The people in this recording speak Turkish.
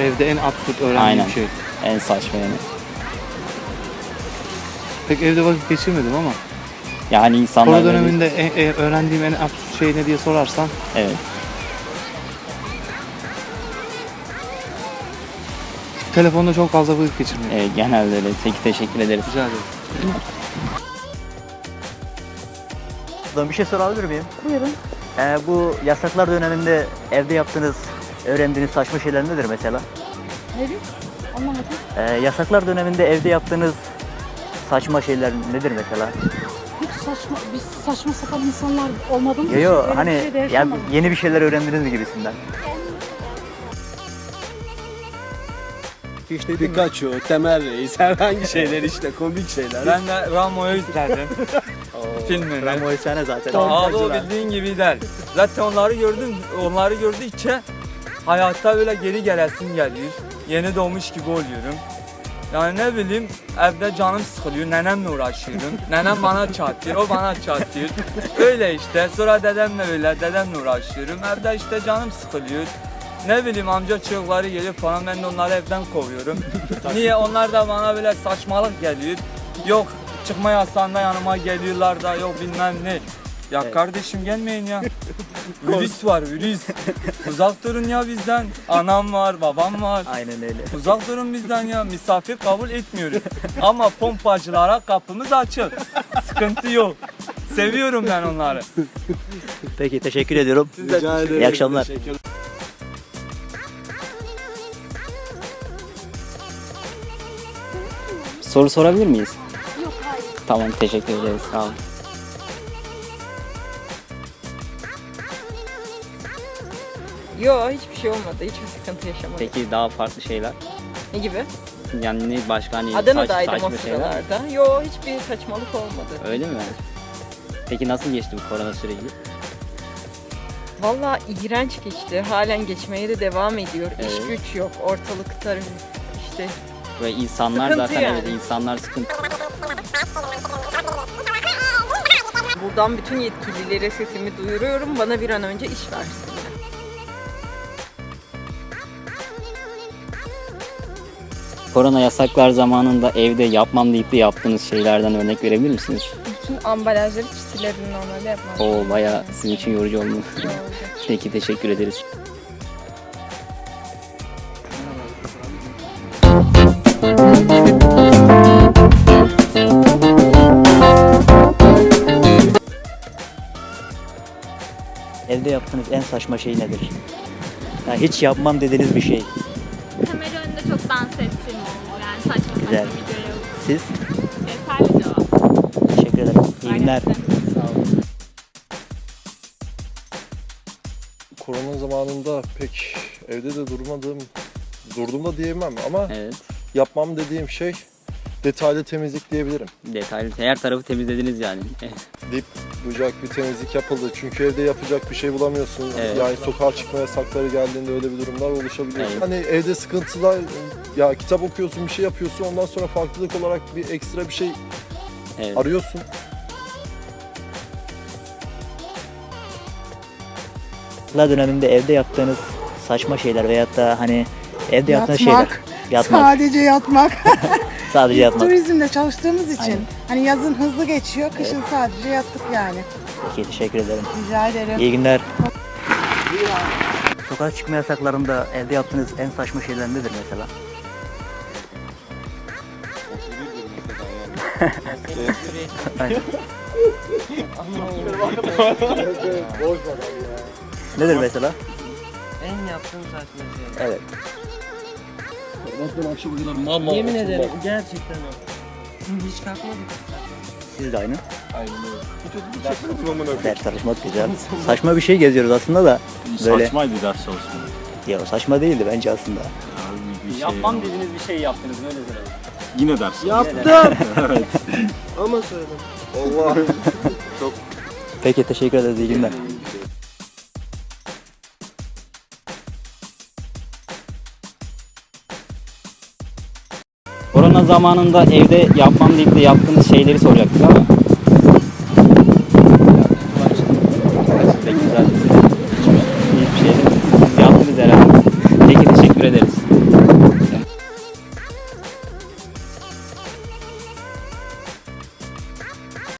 Evde en absürt öğrendiğim Aynen. şey. En saçma yani. Pek evde vakit geçirmedim ama. Yani insanlar Koro böyle- döneminde en- e, öğrendiğim en absürt şey ne diye sorarsan Evet. telefonda çok fazla vakit geçirmedim. evet, genelde öyle. Peki teşekkür ederiz. Rica ederim. Bir şey sorabilir miyim? Buyurun. Ee, bu yasaklar döneminde evde yaptığınız, öğrendiğiniz saçma şeyler nedir mesela? Evet. Anlamadım. Ee, yasaklar döneminde evde yaptığınız saçma şeyler nedir mesela? Hiç saçma, biz saçma sapan insanlar olmadığımız Yo yo için hani bir şey de ya yeni bir şeyler öğrendiniz mi gibisinden. İşte Pikachu, Temel Reis, herhangi şeyler işte komik şeyler. Ben de Ramo'yu izledim. Filmini. Ramo efsane zaten. Abi o bildiğin gibi der. Zaten onları gördüm, onları gördükçe hayatta böyle geri gelesim geliyor. Yeni doğmuş gibi oluyorum. Yani ne bileyim evde canım sıkılıyor, nenemle uğraşıyorum. Nenem bana çatıyor, o bana çatıyor. Öyle işte. Sonra dedemle öyle, dedemle uğraşıyorum. Evde işte canım sıkılıyor. Ne bileyim amca çocukları geliyor falan ben de onları evden kovuyorum. Niye? Onlar da bana böyle saçmalık geliyor. Yok çıkma yasağında yanıma geliyorlar da yok bilmem ne. Ya Evet. kardeşim gelmeyin ya. virüs var virüs. Uzak durun ya bizden. Anam var, babam var. Aynen öyle. Uzak durun bizden ya. Misafir kabul etmiyoruz. Ama pompacılara kapımız açık. Sıkıntı yok. Seviyorum ben onları. Peki teşekkür ediyorum. Rica ederim. İyi akşamlar. Soru sorabilir miyiz? Yok hayır. Tamam teşekkür ederiz. Sağ olun. Yo hiçbir şey olmadı. Hiçbir sıkıntı yaşamadım. Peki daha farklı şeyler? Ne gibi? Yani ne başka hani Adana'daydım saç- o şeyler? sıralarda. Yo hiçbir saçmalık olmadı. Öyle mi? Peki nasıl geçti bu korona süreci? Vallahi iğrenç geçti. Halen geçmeye de devam ediyor. İş Evet. güç yok. Ortalıkta işte Ve insanlar Sıkıntı zaten yani. insanlar sıkıntı. buradan bütün yetkililere sesimi duyuruyorum. Bana bir an önce iş versinler. Korona yasaklar zamanında evde yapmam deyip de yaptığınız şeylerden örnek verebilir misiniz? Bütün ambalajları çizilerini normalde yapmam. O bayağı sizin için yorucu olmuş. Peki teşekkür ederiz. Evde yaptığınız en saçma şey nedir? Ya hiç yapmam dediğiniz bir şey. Kamera önünde çok dans Yani saçma saçma Güzel. yok. Siz? Yeterli cevap. Teşekkür ederim. İyi günler. Maalesef. Korona zamanında pek evde de durmadığım, durduğumda diyemem ama Evet. yapmam dediğim şey detaylı temizlik diyebilirim. Detaylı her tarafı temizlediniz yani. Dip bucak bir temizlik yapıldı. Çünkü evde yapacak bir şey bulamıyorsun. Evet. Yani sokağa çıkma yasakları geldiğinde öyle bir durumlar oluşabiliyor. Evet. Hani evde sıkıntılar, ya kitap okuyorsun, bir şey yapıyorsun. Ondan sonra farklılık olarak bir ekstra bir şey Evet. arıyorsun. Yasaklar döneminde evde yaptığınız saçma şeyler veyahut da hani evde yaptığınız şeyler. Yatmak. Sadece yatmak. Sadece yatmak. turizmde çalıştığımız için. Aynen. Hani yazın hızlı geçiyor, kışın sadece yattık yani. Peki teşekkür ederim. Rica ederim. İyi günler. Sokağa çıkma yasaklarında evde yaptığınız en saçma şeyler nedir mesela? Nedir mesela? En yaptığım saçma şey. Evet. Yemin ederim gerçekten o. Hiç kalkmadık. Siz de aynı. Aynen öyle. Ders çalışmak güzel. Saçma bir şey geziyoruz aslında da. Böyle. Saçmaydı ders çalışmak. Ya saçma değildi bence aslında. Bir şey Yapmam dediğiniz bir şey yaptınız öyle söyleyeyim. Yine ders Yaptım. Ama söyledim. Allah. Peki teşekkür ederiz. İyi günler. Korona zamanında evde yapmam deyip de yaptığınız şeyleri soracaktık ama